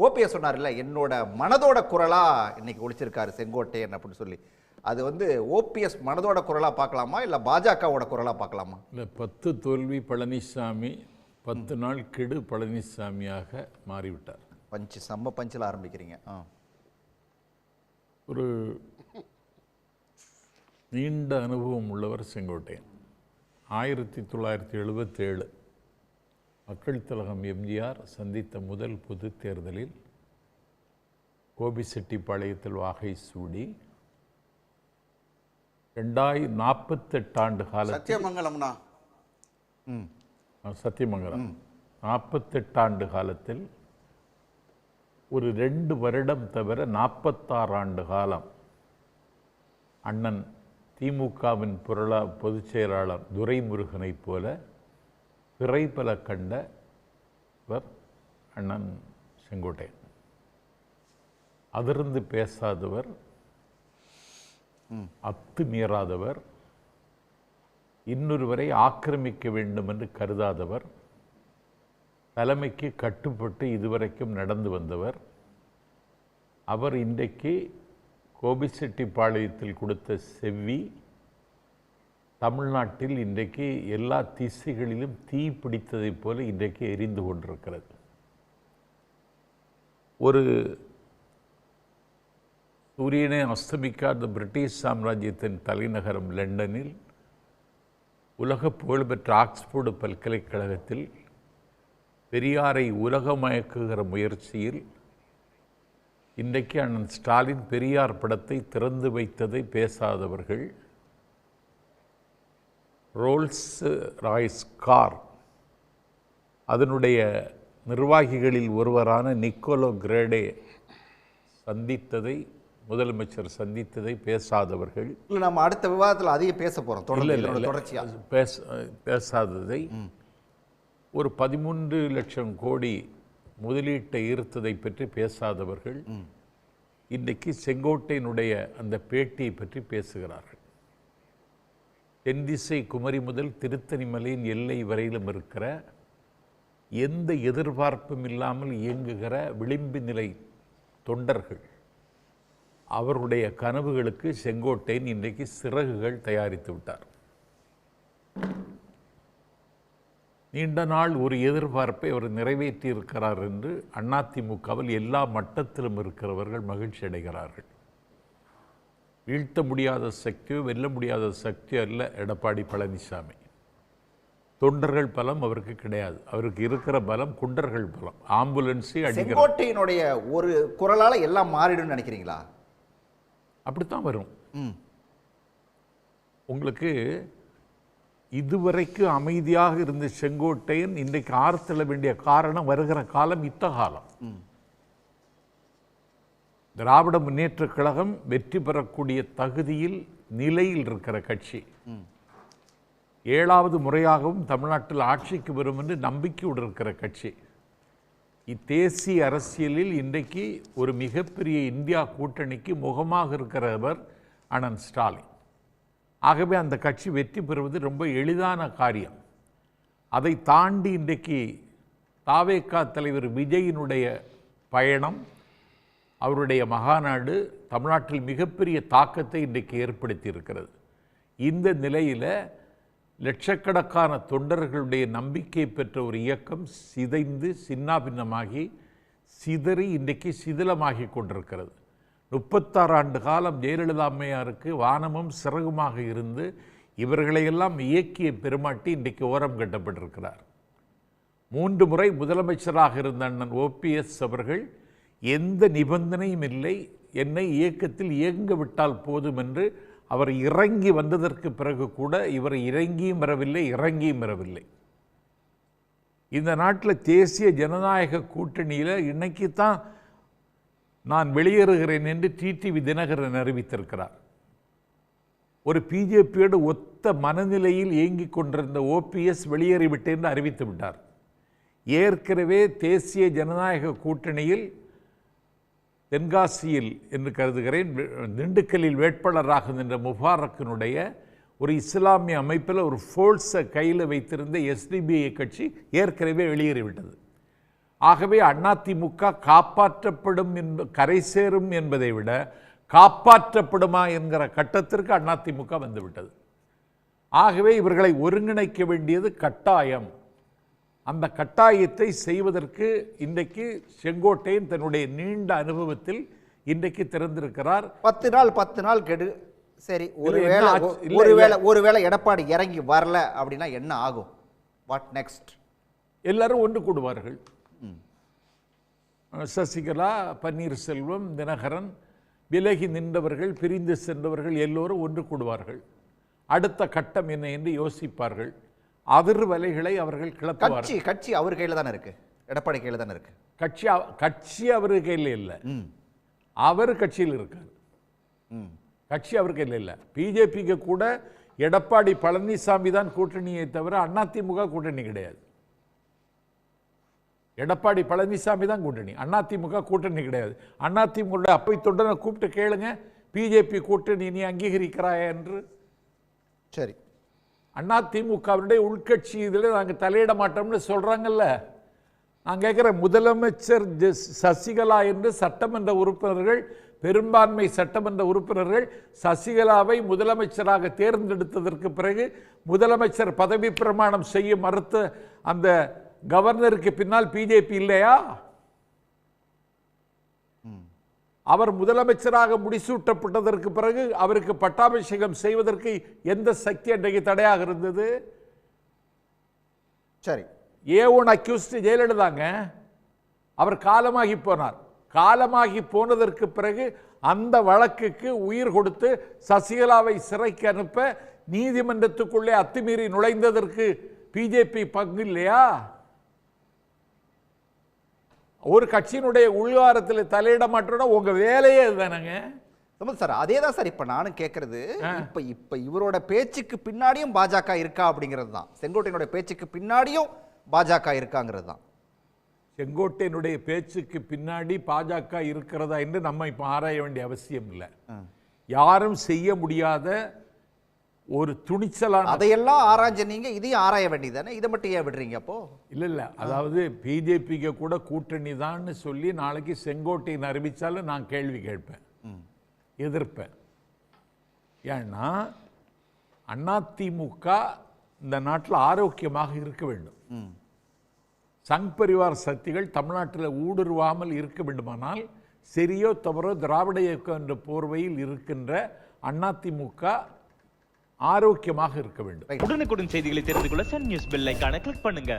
OPS சொன்னார்ல என்னோட மனதோட குரலா இன்னைக்கு ஒழிச்சிருக்காரு செங்கோட்டையன் அப்படின்னு சொல்லி. அது வந்து ஓபிஎஸ் மனதோட குரலா பார்க்கலாமா இல்ல பாஜகவோட குரலா பார்க்கலாமா? இல்லை பத்து தோல்வி பழனிசாமி பத்து நாள் கெடு பழனிசாமியாக மாறிவிட்டார். பஞ்சு செம்ம பஞ்சில் ஆரம்பிக்கிறீங்க. ஆ. ஒரு நீண்ட அனுபவம் உள்ளவர் செங்கோட்டையன். ஆயிரத்தி தொள்ளாயிரத்தி எழுபத்தேழு மக்கள் திலகம் எம்ஜிஆர் சந்தித்த முதல் பொது தேர்தலில் கோபிசெட்டிப்பாளையத்தில் வாகை சூடி ரெண்டாய் நாற்பத்தெட்டு ஆண்டு கால சத்தியமங்கலம்னா? ம். சத்தியமங்கலம். நாற்பத்தெட்டு காலத்தில் ஒரு ரெண்டு வருடம் தவிர நாற்பத்தாறு ஆண்டு காலம் அண்ணன் திமுகவின் பொருளா பொதுச் செயலாளர் துரைமுருகனைப் போல பிறைப்பல கண்டவர் அண்ணன் செங்கோட்டையன். அதிர்ந்து பேசாதவர் அத்து மீறாதவர் இன்னொருவரை ஆக்கிரமிக்க வேண்டும் என்று கருதாதவர் தலைமைக்கு கட்டுப்பட்டு இதுவரைக்கும் நடந்து வந்தவர் அவர் இன்றைக்கு கோபிச்செட்டிப்பாளையத்தில் கொடுத்த செவ்வி தமிழ்நாட்டில் இன்றைக்கு எல்லா திசைகளிலும் தீ பிடித்ததைப் போல இன்றைக்கு எரிந்து கொண்டிருக்கிறது. ஒரு சூரியனை அஸ்தமிக்காத பிரிட்டிஷ் சாம்ராஜ்யத்தின் தலைநகரம் லண்டனில் உலக புகழ்பெற்ற ஆக்ஸ்போர்டு பல்கலைக்கழகத்தில் பெரியாரை உலகமயக்குகிற முயற்சியில் இன்றைக்கு அண்ணன் ஸ்டாலின் பெரியார் படத்தை திறந்து வைத்ததை பேசாதவர்கள் ரோல்ஸ் ராய்ஸ் கார் அதனுடைய நிர்வாகிகளில் ஒருவரான நிக்கோலோ கிரேடே சந்தித்ததை முதலமைச்சர் சந்தித்ததை பேசாதவர்கள். இல்ல நம்ம அடுத்த விவாதத்துல அதிகம் பேச இல்ல, தொடர்ந்து இல்ல, இதனோட இல்ல. தொடர்ச்சியா. பேச பேசாததை. ஒரு பதிமூன்று லட்சம் கோடி முதலீட்டை ஈர்த்ததை பற்றி பேசாதவர்கள் இன்றைக்கு செங்கோட்டையினுடைய அந்த பேட்டியை பற்றி பேசுகிறார்கள். தென்திசை குமரி முதல் திருத்தணிமலையின் எல்லை வரையிலும் இருக்கிற எந்த எதிர்பார்ப்பும் இல்லாமல் இயங்குகிற விளிம்பு நிலை தொண்டர்கள் அவருடைய கனவுகளுக்கு செங்கோட்டையன் இன்றைக்கு சிறகுகள் தயாரித்து விட்டார். நீண்ட நாள் ஒரு எதிர்பார்ப்பை அவர் நிறைவேற்றியிருக்கிறார் என்று அதிமுகவில் எல்லா மட்டத்திலும் இருக்கிறவர்கள் மகிழ்ச்சி அடைகிறார்கள் வீழ்த்த முடியாத சக்தியோ வெல்ல முடியாத சக்தியோ அல்ல எடப்பாடி பழனிசாமி. தொண்டர்கள் பலம் அவருக்கு கிடையாது. அவருக்கு இருக்கிற பலம் குண்டர்கள் பலம். ஆம்புலன்ஸை செங்கோட்டையினுடைய ஒரு குரலால எல்லாம் மாறிடும்னு நினைக்கிறீங்களா? அப்படித்தான் வரும். ம். உங்களுக்கு இதுவரைக்கும் அமைதியாக இருந்த செங்கோட்டையன் இன்றைக்கு ஆர்த்தல வேண்டிய காரணம் வருகிற காலம் யுத்த காலம் திராவிட முன்னேற்றக் கழகம் வெற்றி பெறக்கூடிய தகுதியில் நிலையில் இருக்கிற கட்சி. ஏழாவது முறையாகவும் தமிழ்நாட்டில் ஆட்சிக்கு வரும் என்று நம்பிக்கையோடு இருக்கிற கட்சி. இத்தேசிய அரசியலில் இன்றைக்கு ஒரு மிகப்பெரிய இந்தியா கூட்டணிக்கு முகமாக இருக்கிறவர் அண்ணன் ஸ்டாலின். ஆகவே அந்த கட்சி வெற்றி பெறுவது ரொம்ப எளிதான காரியம். அதை தாண்டி இன்றைக்கு தாவேக்கா தலைவர் விஜயினுடைய பயணம் அவருடைய மகாநாடு தமிழ்நாட்டில் மிகப்பெரிய தாக்கத்தை இன்றைக்கு ஏற்படுத்தி இருக்கிறது இந்த நிலையில் லட்சக்கணக்கான தொண்டர்களுடைய நம்பிக்கை பெற்ற ஒரு இயக்கம் சிதைந்து சின்னாபின்னமாகி சிதறி இன்றைக்கு சிதிலமாகி கொண்டிருக்கிறது. முப்பத்தாறு ஆண்டு காலம் ஜெயலலிதா அம்மையாருக்கு வானமும் சிறகுமாக இருந்து இவர்களையெல்லாம் இயக்கிய பெருமாட்டி இன்றைக்கு ஓரம் கட்டப்பட்டிருக்கிறார். மூன்று முறை முதலமைச்சராக இருந்த அண்ணன் ஓபிஎஸ் அவர்கள் எந்த நிபந்தனையும் இல்லை. என்னை இயக்கத்தில் இயங்க விட்டால் போதும் என்று அவர் இறங்கி வந்ததற்கு பிறகு கூட இவர் இறங்கியும் வரவில்லை இறங்கியும் வரவில்லை. இந்த நாட்டில் தேசிய ஜனநாயக கூட்டணியில் இன்னைக்கு தான் நான் வெளியேறுகிறேன் என்று டிடிவி தினகரன் அறிவித்திருக்கிறார். ஒரு பிஜேபியோடு ஒத்த மனநிலையில் இயங்கிக் கொண்டிருந்த ஓபிஎஸ் வெளியேறிவிட்டேன் என்று அறிவித்து விட்டார். ஏற்கனவே தேசிய ஜனநாயக கூட்டணியில் தென்காசியில் என்று கருதுகிறேன். திண்டுக்கல்லில் வேட்பாளராக நின்ற முபாரக்கினுடைய ஒரு இஸ்லாமிய அமைப்பில் ஒரு ஃபோல்ஸை கையில் வைத்திருந்த எஸ்டிபிஐ கட்சி ஏற்கனவே வெளியேறிவிட்டது. ஆகவே அதிமுக காப்பாற்றப்படும் என்ப கரை சேரும் என்பதை விட காப்பாற்றப்படுமா என்கிற கட்டத்திற்கு அதிமுக வந்துவிட்டது. ஆகவே இவர்களை ஒருங்கிணைக்க வேண்டியது கட்டாயம். அந்த கட்டாயத்தை செய்வதற்கு இன்றைக்கு செங்கோட்டையன் தன்னுடைய நீண்ட அனுபவத்தில் இன்றைக்கு திறந்திருக்கிறார். பத்து நாள் பத்து நாள் கெடு. சரி ஒருவேளை ஒருவேளை ஒருவேளை எடப்பாடி இறங்கி வரல அப்படின்னா என்ன ஆகும்? வாட் நெக்ஸ்ட் எல்லாரும் ஒன்று கூடுவார்கள். சசிகலா பன்னீர்செல்வம் தினகரன் விலகி நின்றவர்கள் பிரிந்து சென்றவர்கள் எல்லோரும் ஒன்று கூடுவார்கள். அடுத்த கட்டம் என்ன என்று யோசிப்பார்கள். அதிர்வலைகளை அவர்கள் கிளப்புவார்கள். கட்சி கட்சி அவர் கையில தானே இருக்கு? எடப்பாடி கையில தானே இருக்கு? கட்சி கட்சி அவர் கையில் இல்லை. அவர் கட்சியில் இருக்கார். கட்சி அவர் கையில் இல்லை. பிஜேபிக்கு கூட எடப்பாடி பழனிசாமி தான் கூட்டணியை தவிர அதிமுக கூட்டணி கிடையாது. எடப்பாடி பழனிசாமி தான் கூட்டணி. அதிமுக கூட்டணி கிடையாது. அதிமுக அப்பை தொண்டனை கூப்பிட்டு கேளுங்க. பிஜேபி கூட்டணி நீ அங்கீகரிக்கிறாயா என்று? சரி. அண்ணா திமுகவினுடைய உள்கட்சி இதில் நாங்கள் தலையிட மாட்டோம்னு சொல்கிறாங்கல்ல நான் கேட்குறேன் முதலமைச்சர் சசிகலா என்று சட்டமன்ற உறுப்பினர்கள் பெரும்பான்மை சட்டமன்ற உறுப்பினர்கள் சசிகலாவை முதலமைச்சராக தேர்ந்தெடுத்ததற்கு பிறகு முதலமைச்சர் பதவி பிரமாணம் செய்ய மறுத்த அந்த கவர்னருக்கு பின்னால் பிஜேபி இல்லையா? அவர் முதலமைச்சராக முடிசூட்டப்பட்டதற்கு பிறகு அவருக்கு பட்டாபிஷேகம் செய்வதற்கு எந்த சக்தி அன்றைக்கு தடையாக இருந்தது? சரி. ஏ ஒன் அக்யூஸ்ட் ஜெயலலிதாங்க அவர் காலமாகி போனார். காலமாகி போனதற்கு பிறகு அந்த வழக்குக்கு உயிர் கொடுத்து சசிகலாவை சிறைக்கு அனுப்ப நீதிமன்றத்துக்குள்ளே அத்துமீறி நுழைந்ததற்கு பிஜேபி பங்கு இல்லையா? ஒரு கட்சியினுடைய உள்வாரத்தில் தலையிட மாட்டோம்னா உங்க வேலையே இதுதானங்க சம்பத் சார் அதே தான் சார் இப்ப நானும் கேட்கறது இப்ப இப்ப இவரோட பேச்சுக்கு பின்னாடியும் பாஜக இருக்கா அப்படிங்கிறது தான். செங்கோட்டையனுடைய பேச்சுக்கு பின்னாடியும் பாஜக இருக்காங்கிறது தான். செங்கோட்டையனுடைய பேச்சுக்கு பின்னாடி பாஜக இருக்கிறதா என்று நம்ம இப்போ ஆராய வேண்டிய அவசியம் இல்லை. யாரும் செய்ய முடியாத ஒரு துணிச்சலான அதையெல்லாம் ஆராய்ஞ்ச நீங்க இதையும் ஆராய வேண்டியதானே இதை மட்டும் ஏன் விடுறீங்க அப்போ? இல்ல இல்ல. அதாவது பிஜேபிக்கு கூட கூட்டணி தான்னு சொல்லி நாளைக்கு செங்கோட்டையன் அறிவிச்சாலும் நான் கேள்வி கேட்பேன். எதிர்ப்பேன். ஏன்னா அதிமுக இந்த நாட்டில் ஆரோக்கியமாக இருக்க வேண்டும். ம். சங் பரிவார் சக்திகள் தமிழ்நாட்டில் ஊடுருவாமல் இருக்க வேண்டுமானால் சரியோ தவறோ திராவிட இயக்கம் என்ற போர்வையில் இருக்கின்ற அதிமுக ஆரோக்கியமாக இருக்க வேண்டும். உடனுக்குடன் செய்திகளை தெரிந்து கொள்ள சன் நியூஸ் பெல் ஐக்கான கிளிக் பண்ணுங்க.